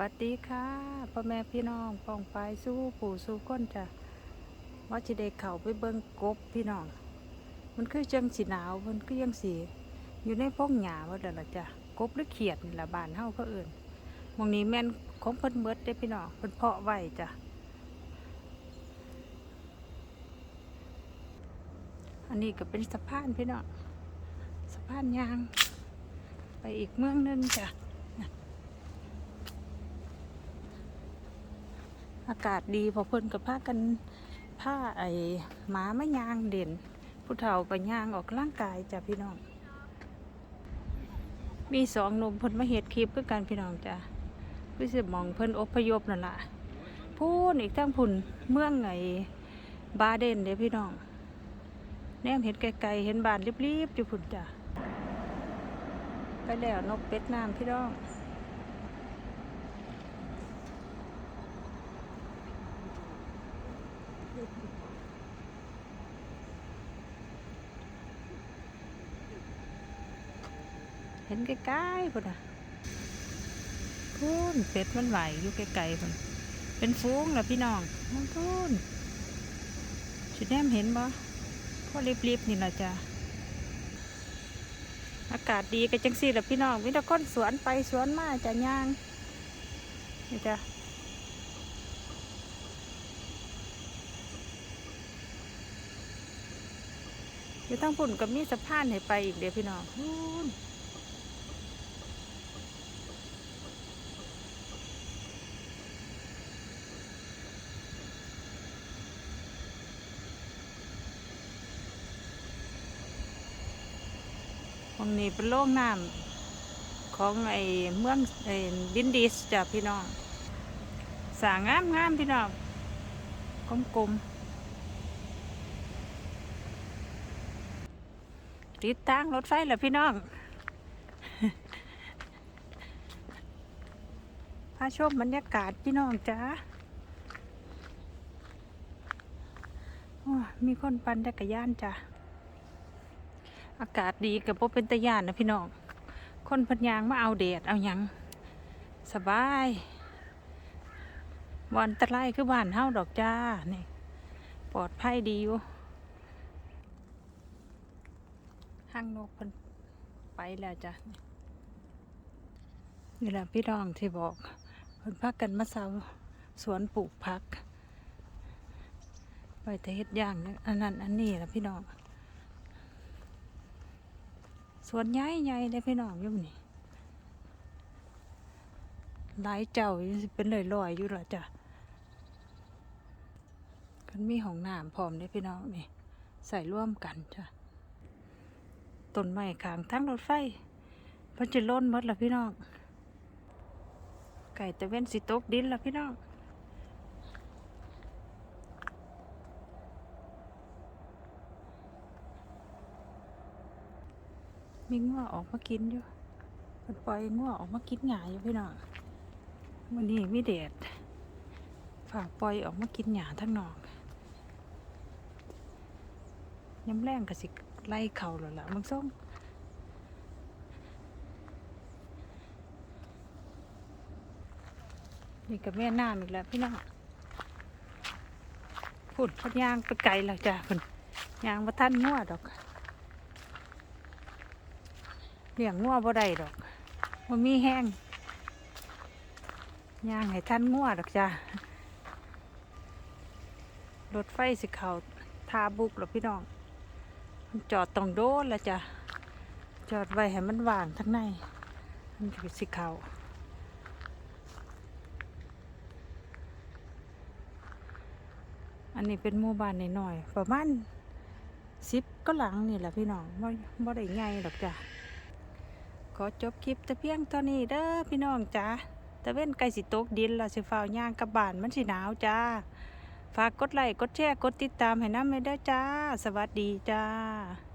วัสดีค่ะพ่อแม่พี่น้องปองปสู้ปู่สู้ก้นจ้ะว่าจะได้เข่าไปเบิ่งกบพี่น้อง มันคือจังสีหนาวมันคือยังสีอยู่ในพงหญ้าว่าเดี๋ยวละจ้ะกบหรือเขียดนี่ละบานเฮาเขาเอื่นมองนี้แม่นของเพิ่นเบิดได้พี่น้องเพิ่นเพาะไว้จ้ะอันนี้ก็เป็นสะพานพี่น้องสะพานยาง ไปอีกเมืองนึงจ้ะ อากาศดีพอเพิ่นกับผ้ากันผ้าไอ้หมาไม่ยางเด่น ผู้เฒ่าก็ย่างออกร่างกายจ้ะพี่น้อง มีสองหนุ่มเพิ่นมาเฮ็ดคลิปคือกันพี่น้องจ้ะคือสิมองเพิ่นอพยพนั่นล่ะพูนอีกทั้งพุ่นเมืองไงบาเดนเด้อพี่น้องแนมเห็นไกลๆเห็นบานรีบๆอยู่พุ่นจ้ะไปแล้วนกเป็ดน้ำพี่น้อง ห็นไกลๆพุ่นอะพูนเป็ดมันไหวอยู่ไกลๆพุ่นเป็นฟูงล่ะพี่น้องมันพูนชุดแนมเห็นบ่พ่อรีบๆนี่ล่ะจ้ะอากาศดีกันจังสี่ล่ะพี่น้องมีแต่คนสวนไปสวนมาจ้ะย่างนี่จ้ะอยู่ทั้งพุ่นก็มีสะพานให้ไปอีกเดี๋ยวพี่น้อง พูนตรงนี้เป็นโล่งน้ำของไอ้เมืองไอ้ดินดิสจ้ะพี่น้องสางงามงามๆพี่น้องกลมๆติดตั้งรถไฟแล้วพี่น้องพาชมบรรยากาศพี่น้องจ้าโอ้ยมีคนปั่นจักรยานจ้ะ อากาศดีกับพเป็นตะยานนะพี่น้อง คนพันยางมาเอาแดดเอายังสบายวันตะไลคือบ้านเฮาดอกจ้านี่ปลอดภัยดีอยู่ห้างนกเพิ่นไปแล้วจ้ะนี่แหละพี่น้องที่บอกเพิ่นพักกันมาเซาสวนปลูกพักไปแต่เฮ็ดย่างนะอันนั้นอันนี้ละพี่น้อง สวนใหญ่ใหญ่เลยพี่น้องอยุ่นี่หลายเจ้าเป็นเลยลอยอยู่หรอจ้ะกันมีห้องน้ำพร้อมเลยพี่น้องนี่ใส่ร่วมกันจ้ะต้นไม้ขางทั้งรถไฟเพิ่นจะล้นมดละพี่น้องไก่ตะเว้นสิตกดินละพี่น้อง มีงัวออกมากินอยู่มันปล่อยงัวออกมากินหญ้าอยู่พี่น้องวันนี้มีแดดฝากปล่อยออกมากินหญ้าทั้งนอกย้ำแรงก็สิไล่เข่าแล้วล่ะมึงส่งนี่กับแม่น้ำอีกแล้วพี่น้องพุ่นพันยางไปไกลแล้วจ้ะพุ่นยางมาท่านงัวดอก เลี้ยงงัวบ่ได้ดอกมันมีแห้งย่างให้ท่านงัวดอกจ้ะรถไฟสิเขาทาบุกหรอพี่น้อง จอดตรงโดนแล้วจ้ะ จอดไว้ให้มันว่างทั้งใน มันก็สิเขาอันนี้เป็นหมู่บ้านหน่อยๆประมาณสิบก็หลังนี่แหละพี่น้องบ่บ่ได้ใหญ่ดอกจ้ะ อจบคลิปแต่เพียงเท่านี้เด้อพี่น้องจ้าตะเว้นไก่สิตกดินเราสิฟ้าวย่างกลับบ้านมันสิหนาวจ้า ฝากกดไลค์กดแชร์กดติดตามให้น้ำให้เด้อจ้า สวัสดีจ้า